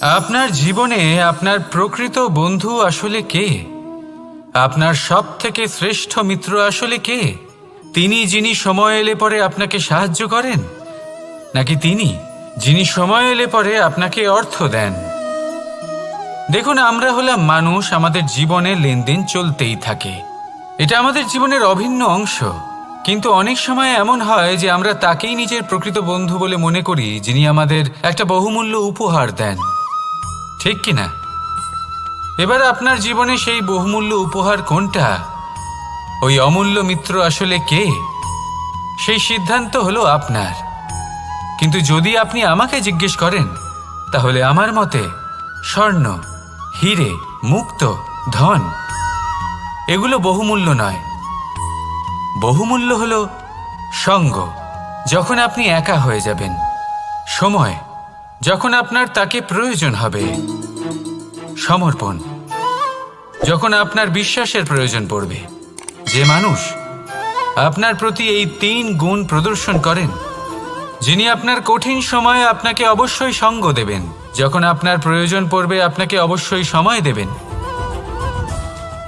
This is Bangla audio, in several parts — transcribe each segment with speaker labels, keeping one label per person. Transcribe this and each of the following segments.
Speaker 1: আপনার জীবনে আপনার প্রকৃত বন্ধু আসলে কে? আপনার সব থেকে শ্রেষ্ঠ মিত্র আসলে কে? তিনি যিনি সময় এলে পরে আপনাকে সাহায্য করেন? নাকি তিনি যিনি সময় এলে পরে আপনাকে অর্থ দেন? দেখুন, আমরা হলাম মানুষ, আমাদের জীবনে লেনদেন চলতেই থাকে। এটা আমাদের জীবনের অভিন্ন অংশ। কিন্তু অনেক সময় এমন হয় যে আমরা তাকেই নিজের প্রকৃত বন্ধু বলে মনে করি, যিনি আমাদের একটা বহুমূল্য উপহার দেন। ঠিক কি না? এবার আপনার জীবনে সেই বহুমূল্য উপহার কোনটা? ওই অমূল্য মিত্র আসলে কে? সেই সিদ্ধান্ত হলো আপনার। কিন্তু যদি আপনি আমাকে জিজ্ঞেস করেন, তাহলে আমার মতে স্বর্ণ, হিরে, মুক্ত, ধন, এগুলো বহুমূল্য নয়। বহুমূল্য হল সঙ্গ। যখন আপনি একা হয়ে যাবেন, সময়। যখন আপনার তাকে প্রয়োজন হবে, সমর্পণ। যখন আপনার বিশ্বাসের প্রয়োজন পড়বে, যে মানুষ আপনার প্রতি এই তিন গুণ প্রদর্শন করেন, যিনি আপনার কঠিন সময়ে আপনাকে অবশ্যই সঙ্গ দেবেন। যখন আপনার প্রয়োজন পড়বে, আপনাকে অবশ্যই সময় দেবেন।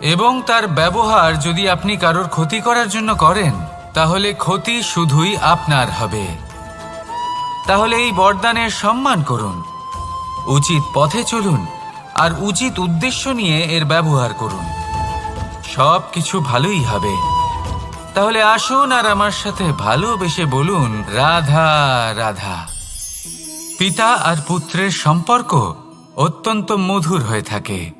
Speaker 1: এবং তার ব্যবহার যদি আপনি কারোর ক্ষতি করার জন্য করেন, তাহলে ক্ষতি শুধুই আপনার হবে। তাহলে এই বরদানের সম্মান করুন। উচিত পথে চলুন আর উচিত উদ্দেশ্য নিয়ে এর ব্যবহার করুন। সব কিছু ভালোই হবে। তাহলে আসুন আর আমার সাথে ভালোবেসে বলুন, রাধা রাধা। পিতা আর পুত্রের সম্পর্ক অত্যন্ত মধুর হয়ে থাকে।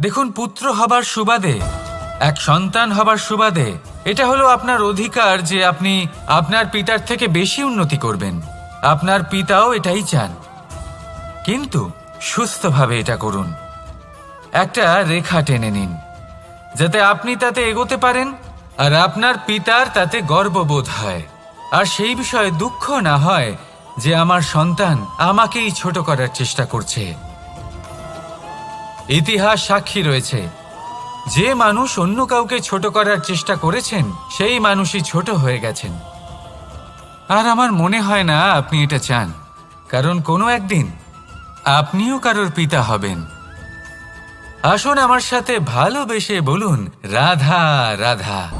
Speaker 1: দেখুন, পুত্র হবার সুবাদে, এক সন্তান হবার সুবাদে, এটা হলো আপনার অধিকার যে আপনি আপনার পিতার থেকে বেশি উন্নতি করবেন। আপনার পিতাও এটাই চান। কিন্তু সুস্থভাবে এটা করুন। একটা রেখা টেনে নিন, যাতে আপনি তাতে এগোতে পারেন আর আপনার পিতার তাতে গর্ববোধ হয়। আর সেই বিষয়ে দুঃখ না হয় যে আমার সন্তান আমাকেই ছোট করার চেষ্টা করছে। ইতিহাস সাক্ষী রয়েছে। যে মানুষ অন্য কাউকে ছোট করার চেষ্টা করেছেন, সেই মানুষই ছোট হয়ে গেছেন। আর আমার মনে হয় না আপনি এটা চান। কারণ কোনো একদিন আপনিও কারোর পিতা হবেন। আসুন আমার সাথে ভালোবেসে বলুন, রাধা রাধা।